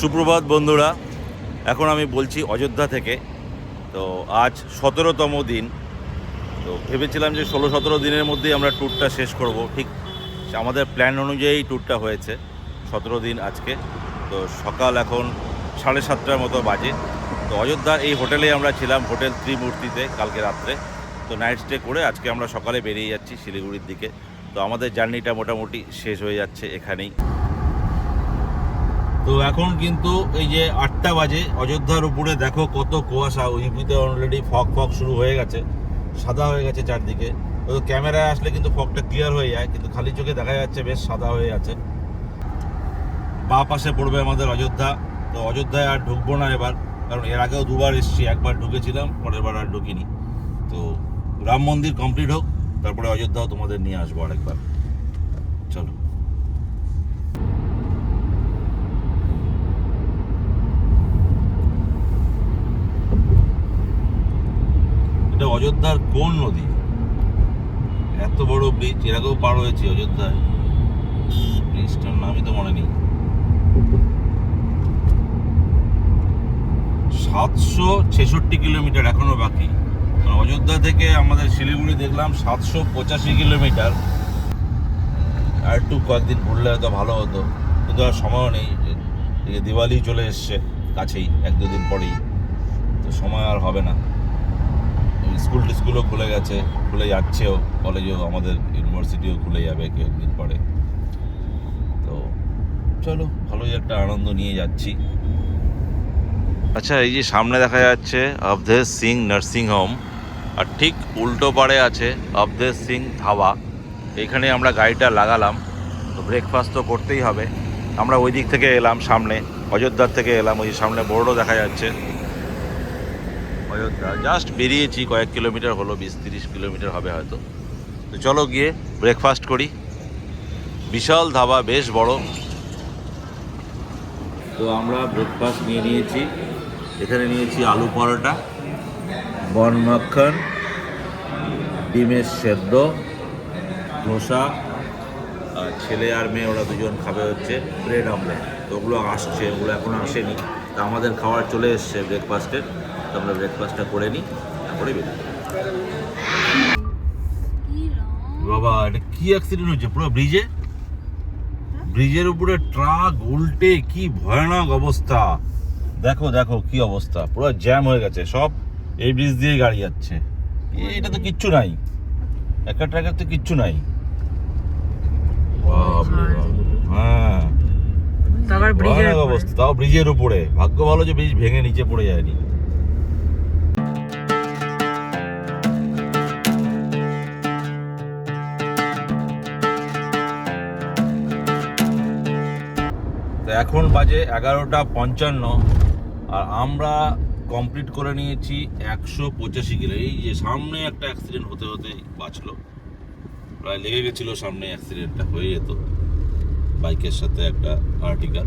সুপ্রভাত বন্ধুরা, এখন আমি বলছি অযোধ্যা থেকে। তো আজ সতেরোতম দিন। তো ভেবেছিলাম যে ষোলো সতেরো দিনের মধ্যেই আমরা ট্যুরটা শেষ করব। ঠিক আমাদের প্ল্যান অনুযায়ী ট্যুরটা হয়েছে সতেরো দিন আজকে। তো সকাল এখন সাড়ে সাতটার মতো বাজে। তো অযোধ্যার এই হোটেলে আমরা ছিলাম, হোটেল ত্রিমূর্তিতে কালকে রাত্রে। তো নাইট স্টে করে আজকে আমরা সকালে বেরিয়ে যাচ্ছি শিলিগুড়ির দিকে। তো আমাদের জার্নিটা মোটামুটি শেষ হয়ে যাচ্ছে এখানেই। তো এখন কিন্তু এই যে আটটা বাজে, অযোধ্যার উপরে দেখো কত কুয়াশা ইউপিতে অলরেডি ফগ ফগ শুরু হয়ে গেছে, সাদা হয়ে গেছে চারদিকে। তো ক্যামেরায় আসলে কিন্তু ফগটা ক্লিয়ার হয়ে যায়, কিন্তু খালি চোখে দেখা যাচ্ছে বেশ সাদা হয়ে আছে। বা পাশে পড়বে আমাদের অযোধ্যা, তো অযোধ্যায় আর ঢুকবো না এবার, কারণ এর আগেও দুবার এসেছি, একবার ঢুকেছিলাম, পরের বার আর ঢুকিনি। তো রাম মন্দির কমপ্লিট হোক, তারপরে অযোধ্যাও তোমাদের নিয়ে আসব আরেকবার। চলো। অযোধ্যার কোন নদী? এত বড় ব্রিজের আগেও পার হয়েছে অযোধ্যায়। ব্রিজটার নামই তো মনে নেই। সাতশো ছেষট্টি কিলোমিটার এখনও বাকি। অযোধ্যা থেকে আমাদের শিলিগুড়ি দেখলাম, সাতশো পঁচাশি কিলোমিটার। আর একটু কয়েকদিন ঘুরলে হয়তো ভালো হতো। কিন্তু আর সময়ও নেই। দিওয়ালি চলে এসছে কাছেই, এক দুদিন পরেই। তো সময় আর হবে না। স্কুল টিস্কুলও খুলে গেছে, খুলে যাচ্ছেও, কলেজেও, আমাদের ইউনিভার্সিটিও খুলে যাবে কয়েকদিন পরে। তো চলো, ভালোই একটা আনন্দ নিয়ে যাচ্ছি। আচ্ছা এই যে সামনে দেখা যাচ্ছে অবধেশ সিং নার্সিং হোম, আর ঠিক উল্টো পাড়ে আছে অবধেশ সিং ধাবা। এইখানে আমরা গাড়িটা লাগালাম, তো ব্রেকফাস্ট তো করতেই হবে। আমরা ওই দিক থেকে এলাম সামনে, অযোধ্যার থেকে এলাম, ওই সামনে বোর্ডও দেখা যাচ্ছে। অযোধ্যা। জাস্ট বেরিয়েছি, কয়েক কিলোমিটার হলো, বিশ তিরিশ কিলোমিটার হবে হয়তো। তো চলো গিয়ে ব্রেকফাস্ট করি। বিশাল ধাবা, বেশ বড়। তো আমরা ব্রেকফাস্ট নিয়ে নিয়েছি। এখানে নিয়েছি আলু পরোটা, বন মাখন, ডিমের সেদ্ধ, ধোসা, আর ছেলে আর মেয়ে, ওরা দুজন খাবে হচ্ছে ব্রেড আমলেট তো ওগুলো আসছে, ওগুলো এখনও আসেনি। তা আমাদের খাবার চলে এসছে ব্রেকফাস্টের আমরা ব্রেকফাস্টটা করে নিই তারপরে বেরোই। বাবা এটা কি অ্যাক্সিডেন্ট হচ্ছে পুরো ব্রিজে ব্রিজের উপরে ট্রাক উল্টে কি ভয়ানক অবস্থা। দেখো দেখো কি অবস্থা। পুরো জ্যাম হয়ে গেছে সব এই ব্রিজ দিয়ে গাড়ি যাচ্ছে। এটা তো কিচ্ছু নাই। একটা ট্রাকের তো কিচ্ছু নাই। হ্যাঁ। তাও ব্রিজের উপরে। ভাগ্য ভালো যে ব্রিজ ভেঙে নিচে পড়ে যায়নি। এখন বাজে এগারোটা পঞ্চান্ন আর আমরা কমপ্লিট করে নিয়েছি একশো পঁচাশি কিলো। এই যে সামনে একটা অ্যাক্সিডেন্ট হতে হতে বাঁচলো। প্রায় লেগে গেছিল সামনে অ্যাক্সিডেন্টটা হয়ে যেত। বাইকের সাথে একটা আর্টিকাল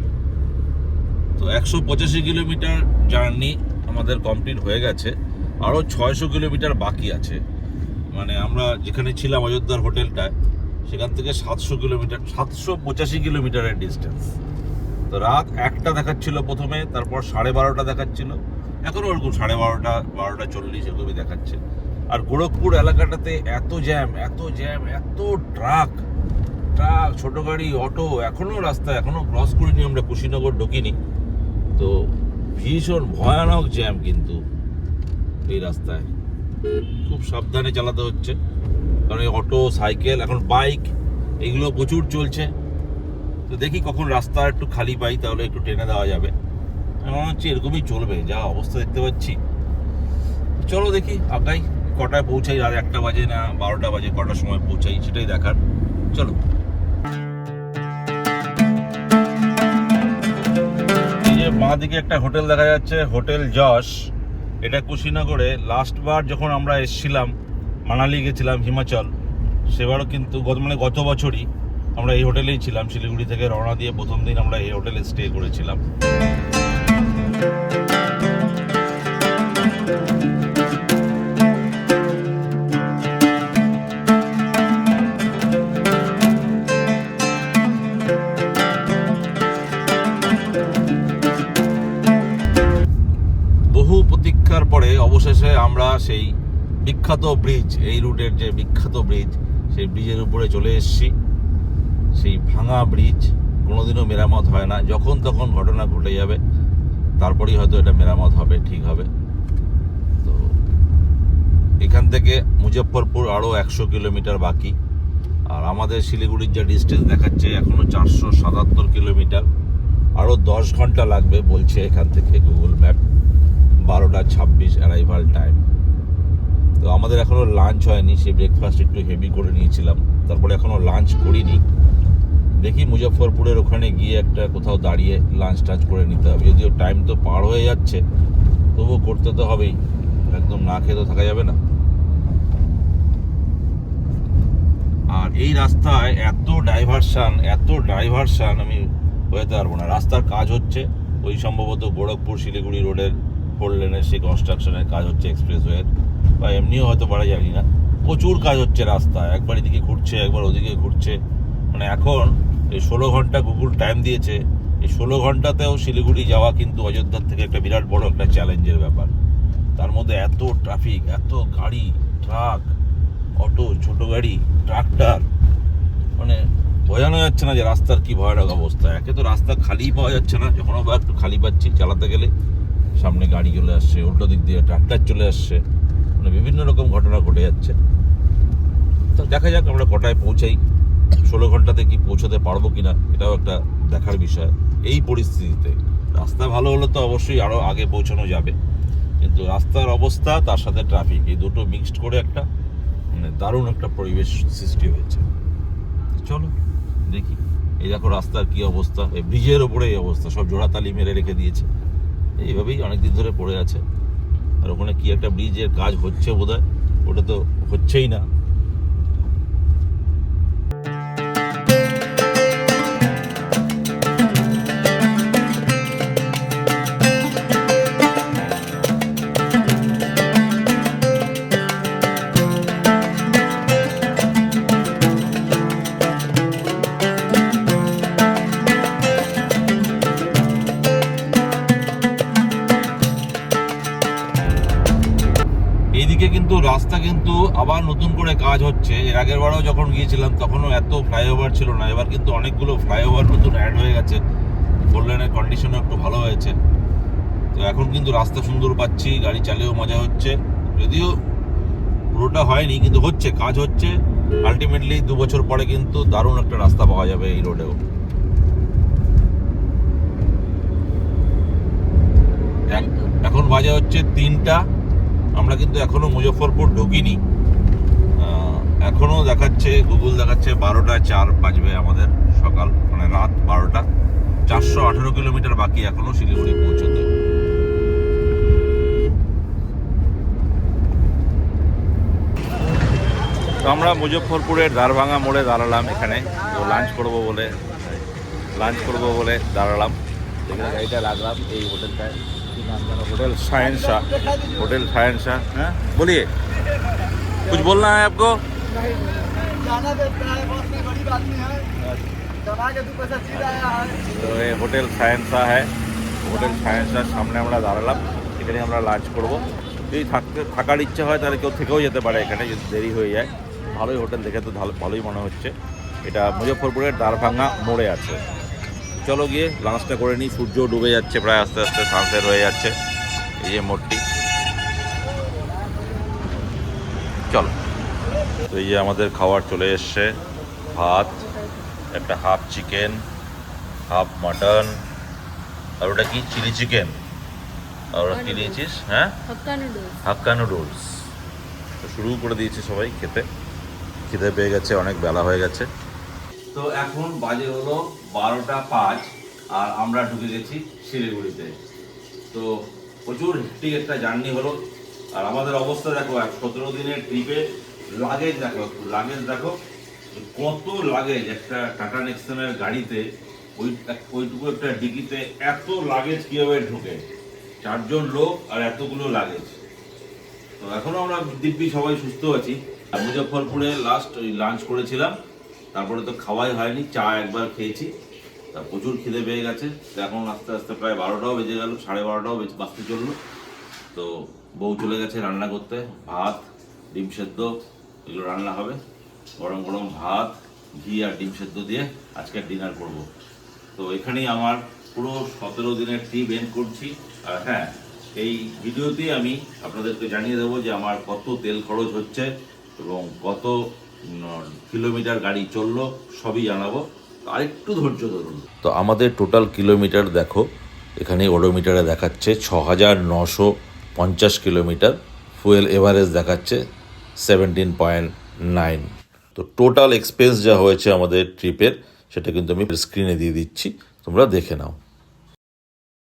তো একশো পঁচাশি কিলোমিটার জার্নি আমাদের কমপ্লিট হয়ে গেছে। আরও ছয়শো কিলোমিটার বাকি আছে। মানে আমরা যেখানে ছিলাম অযোধ্যার হোটেলটায়, সেখান থেকে সাতশো কিলোমিটার, সাতশো পঁচাশি কিলোমিটারের ডিস্টেন্স তো রাত একটা দেখাচ্ছিল প্রথমে, তারপর সাড়ে বারোটা দেখাচ্ছিল। এখনও ওরকম সাড়ে বারোটা বারোটা চল্লিশ এরকমই দেখাচ্ছে। আর গোরখপুর এলাকাটাতে এত জ্যাম এত জ্যাম, এত ট্রাক ট্রাক, ছোট গাড়ি, অটো এখনও রাস্তা এখনও ক্রস করিনি আমরা, কুশিনগর ঢুকিনি। তো ভীষণ ভয়ানক জ্যাম কিন্তু এই রাস্তায়। খুব সাবধানে চালাতে হচ্ছে। কারণ এই অটো, সাইকেল, এখন বাইক, এগুলো প্রচুর চলছে। তো দেখি কখন রাস্তা একটু খালি পাই, তাহলে একটু টেনে দেওয়া যাবে। আমার হচ্ছে এরকমই চলবে, যা অবস্থা দেখতে পাচ্ছি। চলো দেখি, আগাই, কটায় পৌঁছাই আর একটা বাজে না বারোটা বাজে, কটার সময় পৌঁছাই, সেটাই দেখার। চলো। বাঁ দিকে একটা হোটেল দেখা যাচ্ছে, হোটেল যশ। এটা কুশিনগরে। লাস্ট বার যখন আমরা এসছিলাম, মানালি গেছিলাম, হিমাচল, সেবারও কিন্তু গত মানে গত বছরই। আমরা এই হোটেলেই ছিলাম, শিলিগুড়ি থেকে রওনা দিয়ে প্রথম দিন আমরা এই হোটেলে স্টে করেছিলাম। প্রতীক্ষার পরে অবশেষে আমরা সেই বিখ্যাত ব্রিজ এই রুটের যে বিখ্যাত ব্রিজ সেই ব্রিজের উপরে চলে এসেছি। সেই ভাঙা ব্রিজ, কোনোদিনও মেরামত হয় না। যখন তখন ঘটনা ঘটে যাবে, তারপরেই হয়তো এটা মেরামত হবে, ঠিক হবে। তো এখান থেকে মুজফ্ফরপুর আরও একশো কিলোমিটার বাকি। আর আমাদের শিলিগুড়ির যা ডিস্টেন্স দেখাচ্ছে এখনও চারশো সাতাত্তর কিলোমিটার। আরও দশ ঘণ্টা লাগবে, বলছে এখান থেকে গুগল ম্যাপ বারোটা ছাব্বিশ অ্যারাইভাল টাইম তো আমাদের এখনও লাঞ্চ হয়নি সে ব্রেকফাস্ট একটু হেভি করে নিয়েছিলাম। তারপরে এখনও লাঞ্চ করিনি। দেখি মুজফ্ফরপুরের ওখানে গিয়ে একটা কোথাও দাঁড়িয়ে লাঞ্চ টাঞ্চ করে নিতে হবে। যদিও টাইম তো পার হয়ে যাচ্ছে, তবুও করতে তো হবেই। একদম না খেয়ে তো থাকা যাবে না। আর এই রাস্তায় এত ডাইভারশান এত ডাইভারশান আমি বোঝাতে পারব না। রাস্তার কাজ হচ্ছে, ওই সম্ভবত গোরখপুর, শিলিগুড়ি রোডের ফোর লেনের সেই কনস্ট্রাকশনের কাজ হচ্ছে এক্সপ্রেসওয়ের বা এমনিও হয়তো পারা জানি না প্রচুর কাজ হচ্ছে রাস্তায়। একবার এদিকে ঘুরছে, একবার ওদিকে ঘুরছে। মানে এখন এই ষোলো ঘণ্টা গুগল টাইম দিয়েছে, এই ষোলো ঘন্টাতেও শিলিগুড়ি যাওয়া কিন্তু অযোধ্যার থেকে একটা বিরাট বড় একটা চ্যালেঞ্জের ব্যাপার। তার মধ্যে এত ট্রাফিক এত গাড়ি ট্রাক অটো ছোট গাড়ি ট্রাক্টর মানে বোঝানো যাচ্ছে না যে রাস্তার কি ভয়ানক অবস্থা। একে তো রাস্তা খালি পাওয়া যাচ্ছে না, যখন আবার একটু খালি পাচ্ছি, চালাতে গেলে সামনে গাড়ি চলে আসছে, উল্টো দিক দিয়ে ট্রাক্টর চলে আসছে মানে বিভিন্ন রকম ঘটনা ঘটে যাচ্ছে। তো দেখা যাক, আমরা কটায় পৌঁছাই। ষোলো ঘন্টাতে কি পৌঁছাতে পারব কিনা এটাও একটা দেখার বিষয়। এই পরিস্থিতিতে। রাস্তা ভালো হলে তো অবশ্যই আরও আগে পৌঁছানো যাবে। কিন্তু রাস্তার অবস্থা, তার সাথে ট্রাফিক এই দুটো মিক্সড করে একটা মানে দারুণ একটা পরিবেশ সৃষ্টি হয়েছে। চলো, দেখি। এই দেখো রাস্তার কি অবস্থা, এই ব্রিজের ওপরে এই অবস্থা, সব জোড়াতালি মেরে রেখে দিয়েছে। এইভাবেই অনেকদিন ধরে পড়ে আছে। আর ওখানে কি একটা ব্রিজের কাজ হচ্ছে বোধহয়, ওটা তো হচ্ছেই না। আবার নতুন করে কাজ হচ্ছে। এর আগের বারও যখন গিয়েছিলাম, তখনও এত ফ্লাইওভার ছিল না। এবার কিন্তু অনেকগুলো ফ্লাইওভার নতুন অ্যাড হয়ে গেছে। ফোর লেনের কন্ডিশনও একটু ভালো হয়েছে। তো এখন কিন্তু রাস্তা সুন্দর পাচ্ছি, গাড়ি চালিয়েও মজা হচ্ছে। যদিও পুরোটা হয়নি, কিন্তু হচ্ছে, কাজ হচ্ছে। আলটিমেটলি দু বছর পরে কিন্তু দারুণ একটা রাস্তা পাওয়া যাবে এই রোডেও এখন বাজে হচ্ছে তিনটা। আমরা কিন্তু এখনও মুজফ্ফরপুর ঢুকিনি। আহ, এখনো দেখাচ্ছে গুগল দেখাচ্ছে বারোটা চার বাজবে আমাদের সকাল মানে রাত বারোটা চারশো আঠেরো কিলোমিটার বাকি এখনো শিলিগুড়ি পৌঁছতে তো আমরা মুজফ্ফরপুরের দ্বারভাঙা মোড়ে দাঁড়ালাম এখানে তো লাঞ্চ করব বলে লাঞ্চ করব বলে দাঁড়ালাম এখানে গাড়িটা লাগলাম এই হোটেলটায় কি নাম জানো होटल साइंसा होटल साइंसा हैं बोलिए कुछ बोलना है आपको जाना देता है बहुत में बड़ी आदमी है कमा के दो पैसा सीधा आया है তো এই হোটেল সায়েন্সা হ্যাঁ হোটেল সায়েন্সার সামনে আমরা দাঁড়ালাম এখানে আমরা লাঞ্চ করব যদি থাকতে থাকার ইচ্ছে হয় তাহলে কেউ থেকেও যেতে পারে এখানে যদি দেরি হয়ে যায় ভালোই হোটেল দেখে তো ভালো ভালোই মনে হচ্ছে এটা মুজফ্ফরপুরের দ্বারভাঙা মোড়ে আছে চলো গিয়ে লাঞ্চটা করে নিই সূর্য ডুবে যাচ্ছে প্রায় আস্তে আস্তে সানসেট হয়ে যাচ্ছে এই যে মোড়টি চলো তো এই যে আমাদের খাবার চলে এসছে ভাত একটা হাফ চিকেন হাফ মাটন আর ওটা কি? চিলি চিকেন আর ওটা কি দিয়েছিস? হ্যাঁ? হক্কা নুডলস হাক্কা নুডলস তো শুরু করে দিয়েছে সবাই খেতে। খিদে পেয়ে গেছে অনেক বেলা হয়ে গেছে। তো এখন বাজে হলো বারোটা পাঁচ আর আমরা ঢুকে গেছি শিলিগুড়িতে। তো প্রচুর হেক্টিক একটা জার্নি হলো। আর আমাদের অবস্থা দেখো এক সতেরো দিনের ট্রিপে লাগেজ দেখো লাগেজ দেখো। কত লাগেজ একটা টাটা নেক্সনের গাড়িতে, ওই ওইটুকু একটা ডিকিতে এত লাগেজ কীভাবে ঢুকে? চারজন লোক আর এতগুলো লাগেজ তো এখনও আমরা দিব্যি সবাই সুস্থ আছি। মুজফ্ফরপুরে লাস্ট ওই লাঞ্চ করেছিলাম। তারপরে তো খাওয়াই হয়নি, চা একবার খেয়েছি। তা প্রচুর খিদে পেয়ে গেছে। এখন আস্তে আস্তে প্রায় বারোটাও বেজে গেল, সাড়ে বারোটাও বেজে বাঁচতে চলল। তো বউ চলে গেছে রান্না করতে, ভাত, ডিম সেদ্ধ এগুলো রান্না হবে। গরম গরম ভাত, ঘি আর ডিম সেদ্ধ দিয়ে আজকে ডিনার করব। তো এখানেই আমার পুরো সতেরো দিনের ট্রিপ এন্ড করছি। আর হ্যাঁ এই ভিডিওতে আমি আপনাদেরকে জানিয়ে দেবো যে আমার কত তেল খরচ হচ্ছে এবং কত কিলোমিটার গাড়ি চলল, সবই জানাব। আরেকটু ধৈর্য ধরুন। তো আমাদের টোটাল কিলোমিটার দেখো এখানে ওডোমিটারে দেখাচ্ছে ছ হাজার নশো পঞ্চাশ কিলোমিটার। ফুয়েল এভারেজ দেখাচ্ছে সেভেন্টিন পয়েন্ট নাইন তো টোটাল এক্সপেন্স যা হয়েছে আমাদের ট্রিপের সেটা কিন্তু আমি স্ক্রিনে দিয়ে দিচ্ছি। তোমরা দেখে নাও।